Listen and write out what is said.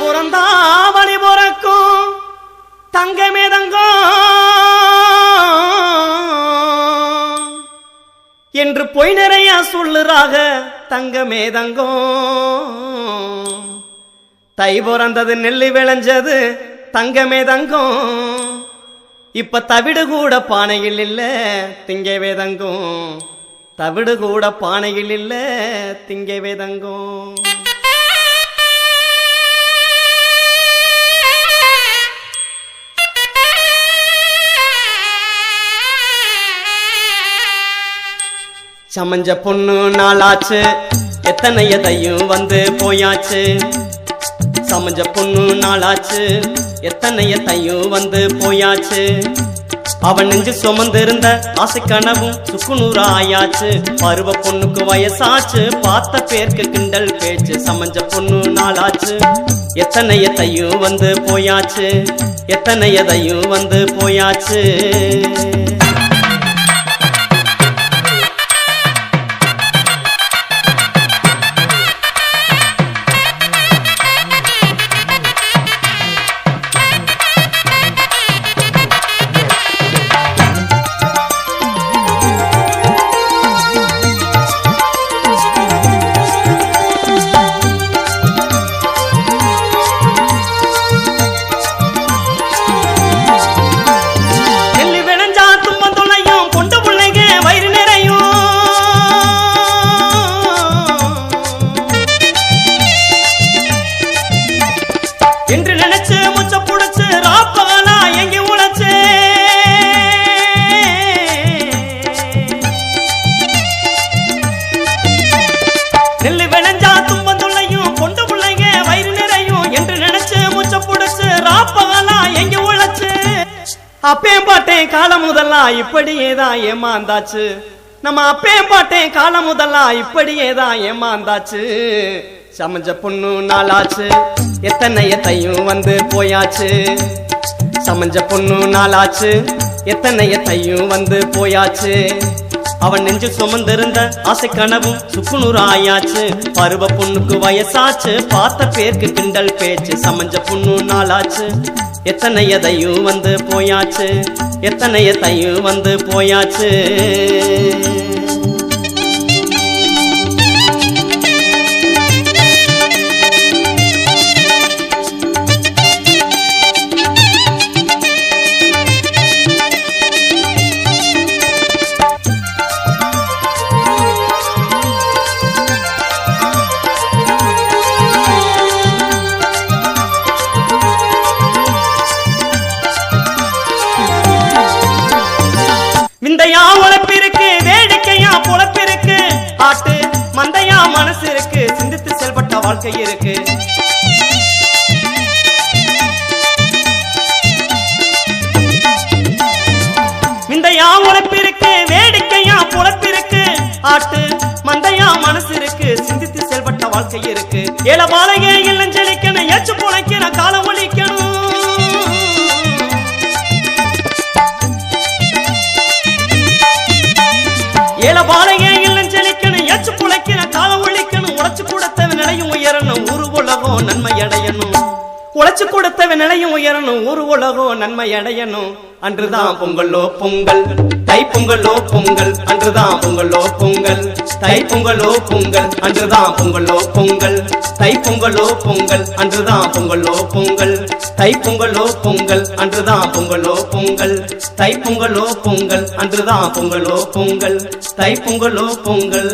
பிறந்தா வழி பிறக்கும். தங்கமே தங்கம். என்று பொய் நிறைய சொல்லுறாக தங்கமே தங்கம். தை பிறந்தது நெல்லு விளைஞ்சது தங்கமே தங்கம். இப்ப தவிடு கூட பானையில் இல்ல திங்கவே தங்கும். தவிடு கூட பானையில் இல்ல திங்கவே தங்கும். சமஞ்ச பொண்ணு நாளாச்சு. எத்தனை எதையும் வந்து போயாச்சு. சமஞ்ச பொண்ணு நாளாச்சு. எத்தனை எத்தையும் வந்து போயாச்சு. அவன் நெஞ்சு சுமந்து இருந்த ஆசை கனவும் சுக்குநூறு ஆயாச்சு. பருவ பொண்ணுக்கு வயசாச்சு. பார்த்த பேருக்கு கிண்டல் பேச்சு சமஞ்ச பொண்ணு நாளாச்சு. எத்தனை எத்தையும் வந்து போயாச்சு. எத்தனை எதையும் வந்து போயாச்சு. அப்பேன் பாட்டேன் காலம் முதல்லாம் இப்படியே தான் ஏமாந்தாச்சு. நம்ம அப்பேன் பாட்டேன் காலம் முதல்லாம் இப்படியே தான் ஏமாந்தாச்சு. சமைஞ்ச பொண்ணு நாளாச்சு. எத்தனை எத்தையும் வந்து போயாச்சு. சமைஞ்ச பொண்ணு நாளாச்சு. எத்தனை எத்தையும் வந்து போயாச்சு. அவன் நெஞ்சு சுமந்திருந்த ஆசை கனவும் சுக்குநூறு ஆயாச்சு பருவ பொண்ணுக்கு வயசாச்சு. பார்த்த பேருக்கு கிண்டல் பேச்சு சமஞ்ச பொண்ணு நாளாச்சு. எத்தனை எதையும் வந்து போயாச்சு. எத்தனை எத்தையும் வந்து போயாச்சு. சிந்தையா உழைப்பிருக்கு வேடிக்கையா புழப்பிருக்கு ஆட்டு மந்தையா மனசு இருக்கு சிந்தித்து செயல்பட்ட வாழ்க்கை இருக்கு. விந்தையா உழைப்பிருக்கு வேடிக்கையா புழப்பிருக்கு ஆட்டு மந்தையா மனசு இருக்கு சிந்தித்து செயல்பட்ட வாழ்க்கை இருக்கு. ஏழ ஏல பாலையே இல்லம் செழிக்கணும் ஏச்சு புழைக்கணும் காலம் ஒழிக்கணும் உழைச்சு தேவை நிலையும் உயரணும். ஊரு உலகம் நன்மை அடையணும். உழைச்சு கொடுத்தவன் நிலையும் உயரணும் ஒரு உலகம் நன்மை அடையணும் அன்றுதான் பொங்கலோ பொங்கல் தை பொங்கலோ பொங்கல் அன்றுதான் பொங்கலோ பொங்கல் தை பொங்கலோ பொங்கல் அன்றுதான் பொங்கலோ பொங்கல் தை பொங்கலோ பொங்கல் அன்றுதான் பொங்கலோ பொங்கல் தை பொங்கலோ பொங்கல் அன்றுதான் பொங்கலோ பொங்கல் தை பொங்கலோ பொங்கல் அன்றுதான் பொங்கலோ பொங்கல் தை பொங்கலோ பொங்கல்